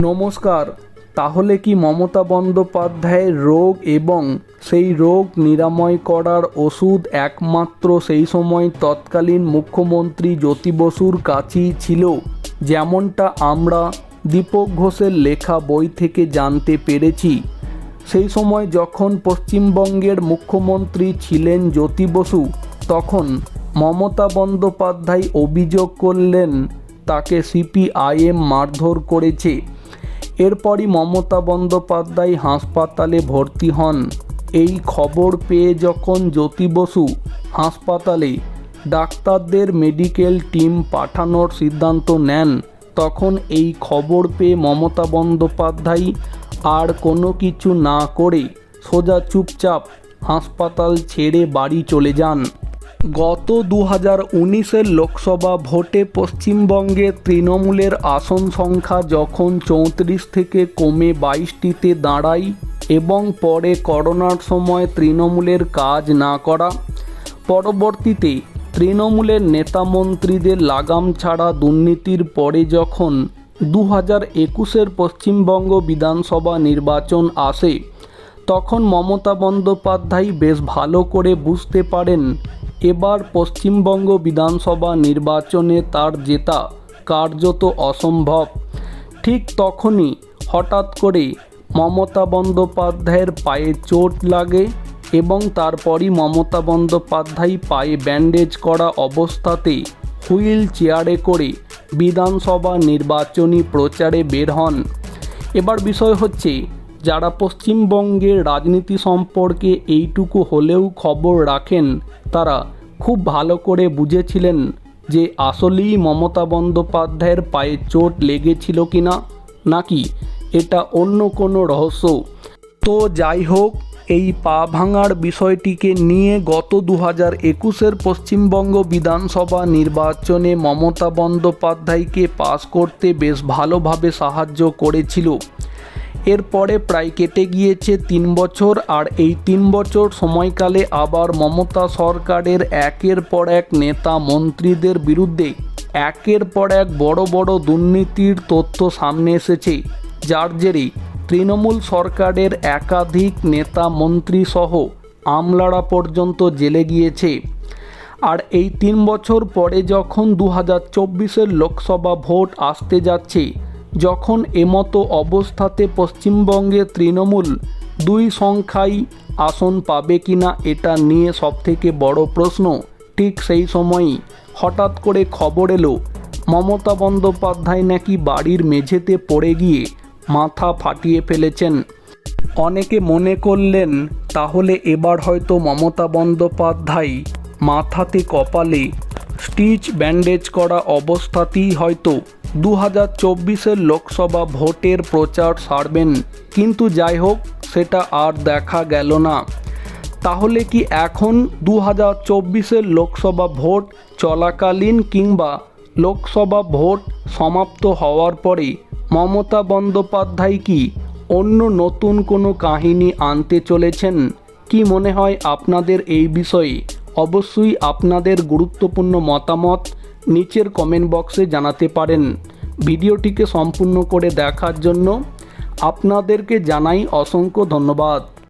নমস্কার, তাহলে কি মমতা বন্দ্যোপাধ্যায়ের রোগ এবং সেই রোগ নিরাময় করার ওষুধ একমাত্র সেই সময় তৎকালীন মুখ্যমন্ত্রী জ্যোতি বসুর কাছেই ছিল? যেমনটা আমরা দীপক ঘোষের লেখা বই থেকে জানতে পেরেছি। সেই সময় যখন পশ্চিমবঙ্গের মুখ্যমন্ত্রী ছিলেন জ্যোতি বসু, তখন মমতা বন্দ্যোপাধ্যায় অভিযোগ করলেন, তাকে সিপিআইএম মারধর করেছে। এরপরই মমতা বন্দ্যোপাধ্যায় হাসপাতালে ভর্তি হন। এই খবর পেয়ে যখন জ্যোতি বসু হাসপাতালে ডাক্তারদের মেডিকেল টিম পাঠানোর সিদ্ধান্ত নেন, তখন এই খবর পেয়ে মমতা বন্দ্যোপাধ্যায় আর কোনো কিছু না করে সোজা চুপচাপ হাসপাতাল ছেড়ে বাড়ি চলে যান। গত দু হাজার উনিশের লোকসভা ভোটে পশ্চিমবঙ্গে তৃণমূলের আসন সংখ্যা যখন চৌত্রিশ থেকে কমে বাইশটিতে দাঁড়ায় এবং পরে করোনার সময় তৃণমূলের কাজ না করা, পরবর্তীতে তৃণমূলের নেতা মন্ত্রীদের লাগাম ছাড়া দুর্নীতির পরে যখন দু হাজার একুশের পশ্চিমবঙ্গ বিধানসভা নির্বাচন আসে, তখন মমতা বন্দ্যোপাধ্যায় বেশ ভালো করে বুঝতে পারেন এবার পশ্চিমবঙ্গ বিধানসভা নির্বাচনে তার জেতা কার্যত অসম্ভব। ঠিক তখনই হঠাৎ করে মমতা বন্দ্যোপাধ্যায়ের পায়ে চোট লাগে এবং তারপরই মমতা বন্দ্যোপাধ্যায় পায়ে ব্যান্ডেজ করা অবস্থাতে হুইল চেয়ারে করে বিধানসভা নির্বাচনী প্রচারে বের হন। এবার বিষয় হচ্ছে যারা পশ্চিমবঙ্গের রাজনীতি সম্পর্কে এইটুকু হলেও খবর রাখেন, তারা খুব ভালো করে বুঝেছিলেন যে আসলেই মমতা বন্দ্যোপাধ্যায়ের পায়ে চোট লেগেছিল কি না নাকি এটা অন্য কোনো রহস্য। তো যাই হোক, এই পা ভাঙার বিষয়টিকে নিয়ে গত দু হাজার একুশের পশ্চিমবঙ্গ বিধানসভা নির্বাচনে মমতা বন্দ্যোপাধ্যায়কে পাশ করতে বেশ ভালোভাবে সাহায্য করেছিল। এরপরে প্রায় কেটে গিয়েছে তিন বছর, আর এই তিন বছর সময়কালে আবার মমতা সরকারের একের পর এক নেতা মন্ত্রীদের বিরুদ্ধে একের পর এক বড় বড় দুর্নীতির তথ্য সামনে এসেছে। যার জেরে তৃণমূল সরকারের একাধিক নেতা মন্ত্রী সহ আমলারা পর্যন্ত জেলে গিয়েছে। আর এই তিন বছর পরে যখন দু হাজার লোকসভা ভোট আসতে যাচ্ছে যখন এমতো অবস্থাতে পশ্চিমবঙ্গে তৃণমূল দুই সংখ্যাই আসন পাবে কিনা এটা নিয়ে সবথেকে বড় প্রশ্ন। ঠিক সেই সময়ই হঠাৎ করে খবর এলো, মমতা বন্দ্যোপাধ্যায় নাকি বাড়ির মেঝেতে পড়ে গিয়ে মাথা ফাটিয়ে ফেলেছেন। অনেকে মনে করলেন, তাহলে এবার হয়তো মমতা বন্দ্যোপাধ্যায় মাথাতে কপালে স্টিচ ব্যান্ডেজ করা অবস্থাতেই হয়তো দু হাজার চব্বিশের লোকসভা ভোটের প্রচার সারবেন, কিন্তু যাই হোক সেটা আর দেখা গেল না। তাহলে কি এখন দু হাজার চব্বিশের লোকসভা ভোট চলাকালীন কিংবা লোকসভা ভোট সমাপ্ত হওয়ার পরে মমতা বন্দ্যোপাধ্যায় কি অন্য নতুন কোনো কাহিনী আনতে চলেছেন? কি মনে হয় আপনাদের এই বিষয়ে? অবশ্যই আপনাদের গুরুত্বপূর্ণ মতামত নিচের কমেন্ট বক্সে জানাতে পারেন। ভিডিওটিকে সম্পূর্ণ করে দেখার জন্য আপনাদেরকে জানাই অসংখ্য ধন্যবাদ।